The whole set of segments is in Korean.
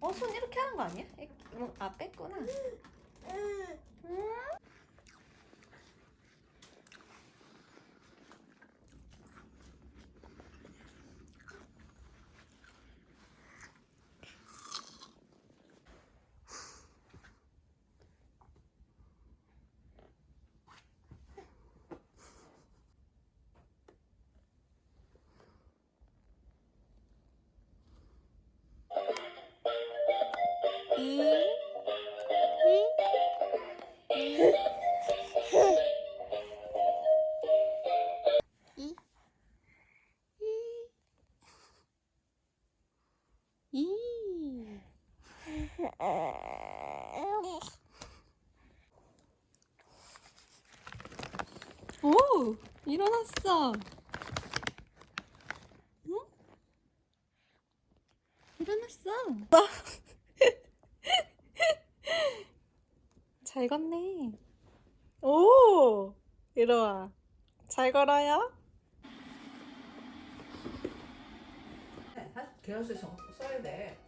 어, 손 이렇게 하는 거 아니야? 이- 뭐, 아, 뺐구나. 이. 오, 일어났어. 응? 일어났어. 잘 걷네. 오, 일어와. 잘 걸어요. 계란수 써야 돼.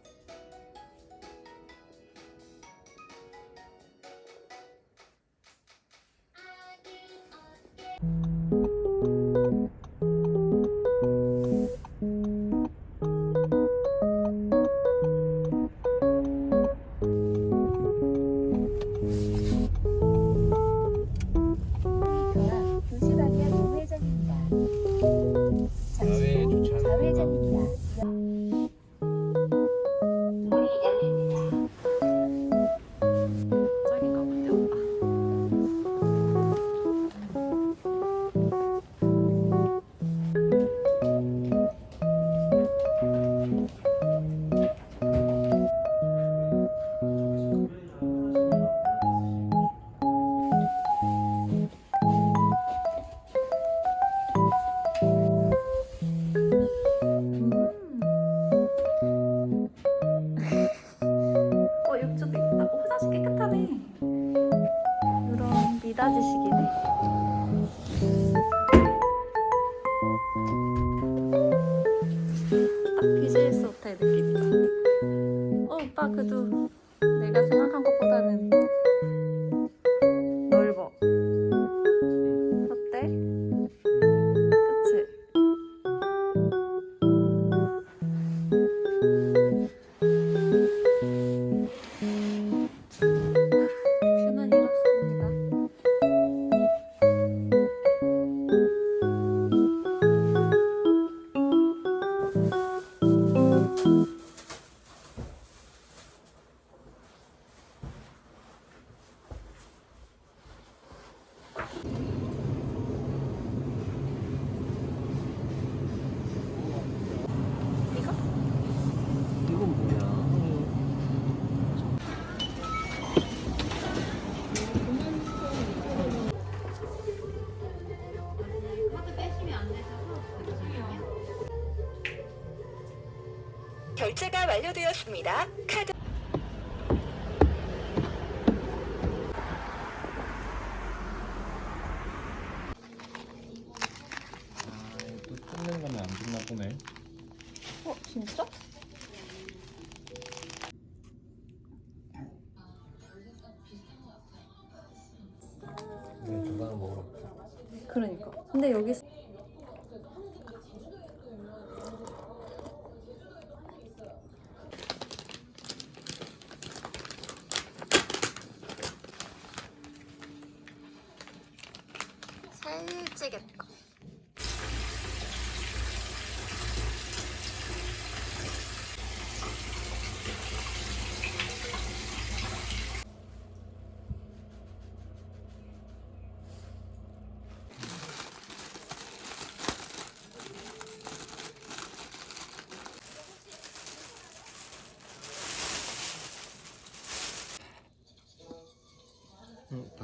근데 여기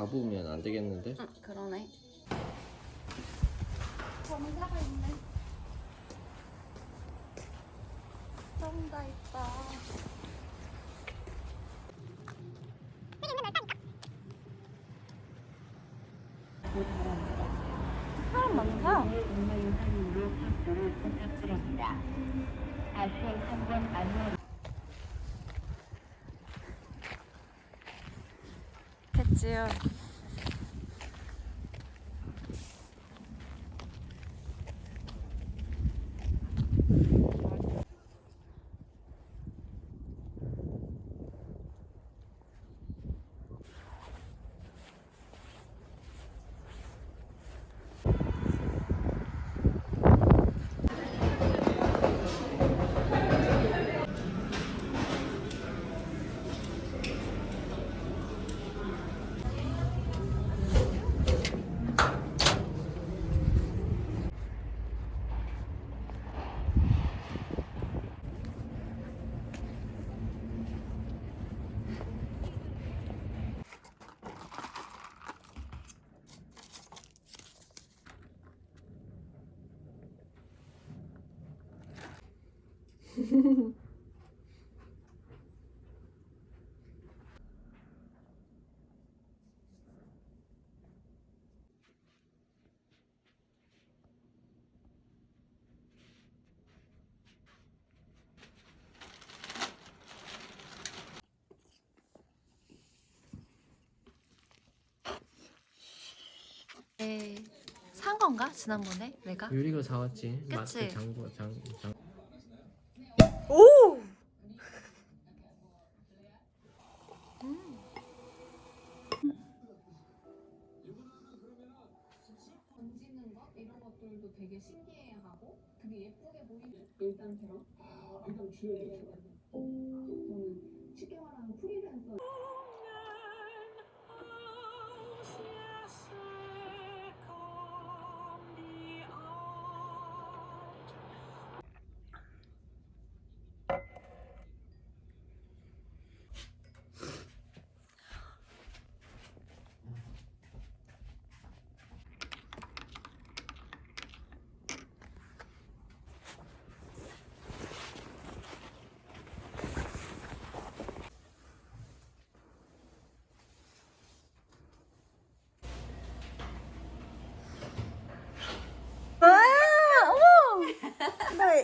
잡으면 안 되겠는데? 응, 그러네. 정자가 있네. 정자 있다. 사람 많다. 됐지요. 산 건가 지난번에 내가? 유리가 사왔지. 그치? 마트 장고 장 장. 되게 신기해하고 되게 예쁘게 보이는 일단처럼 일단 주연이 저는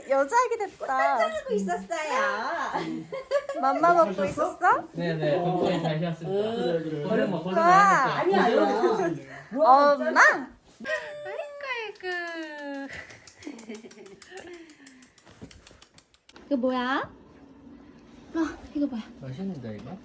여자아기 됐다. 하고 있었어요. 맘마 먹고 있었어? 네네. 건강히 잘 쉬었습니다. 얼른 먹고 와! 아니야, 여기 엄마! 아이고 아이고. 이거 뭐야? 아 이거 뭐야? 맛있는데 이거?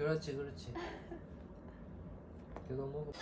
그렇지 그렇지. 이거 먹어.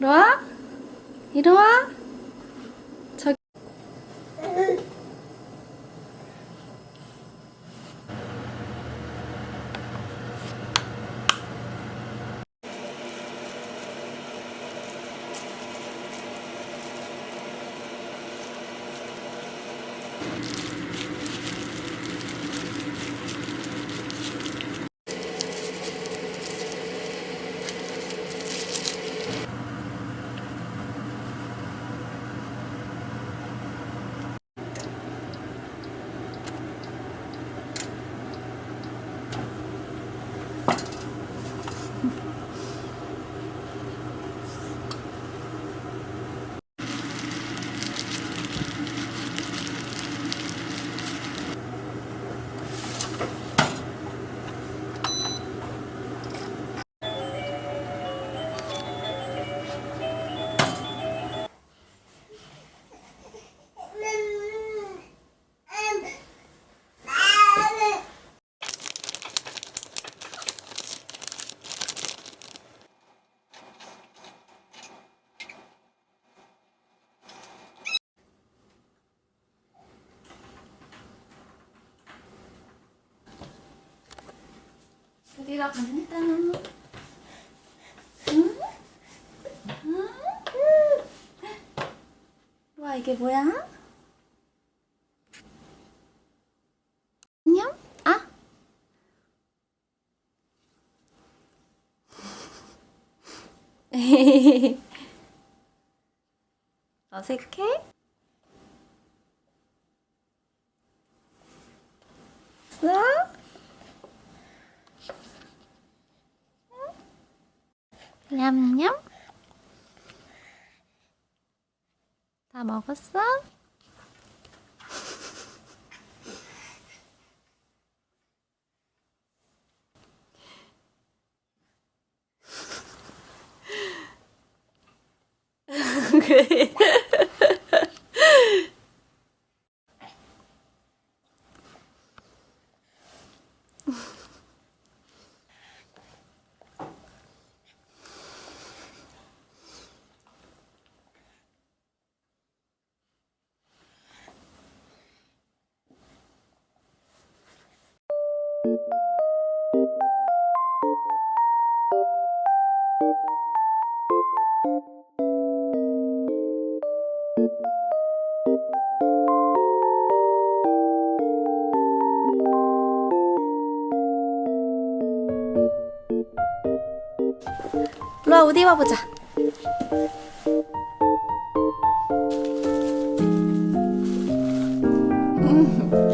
로아? 이리 와. 우리가 간다. 응? 응? 와 이게 뭐야? 안녕? 아? 어색해? 써? 냠냠. 다 먹었어? 그래. 로아 옷 입어보자. 음,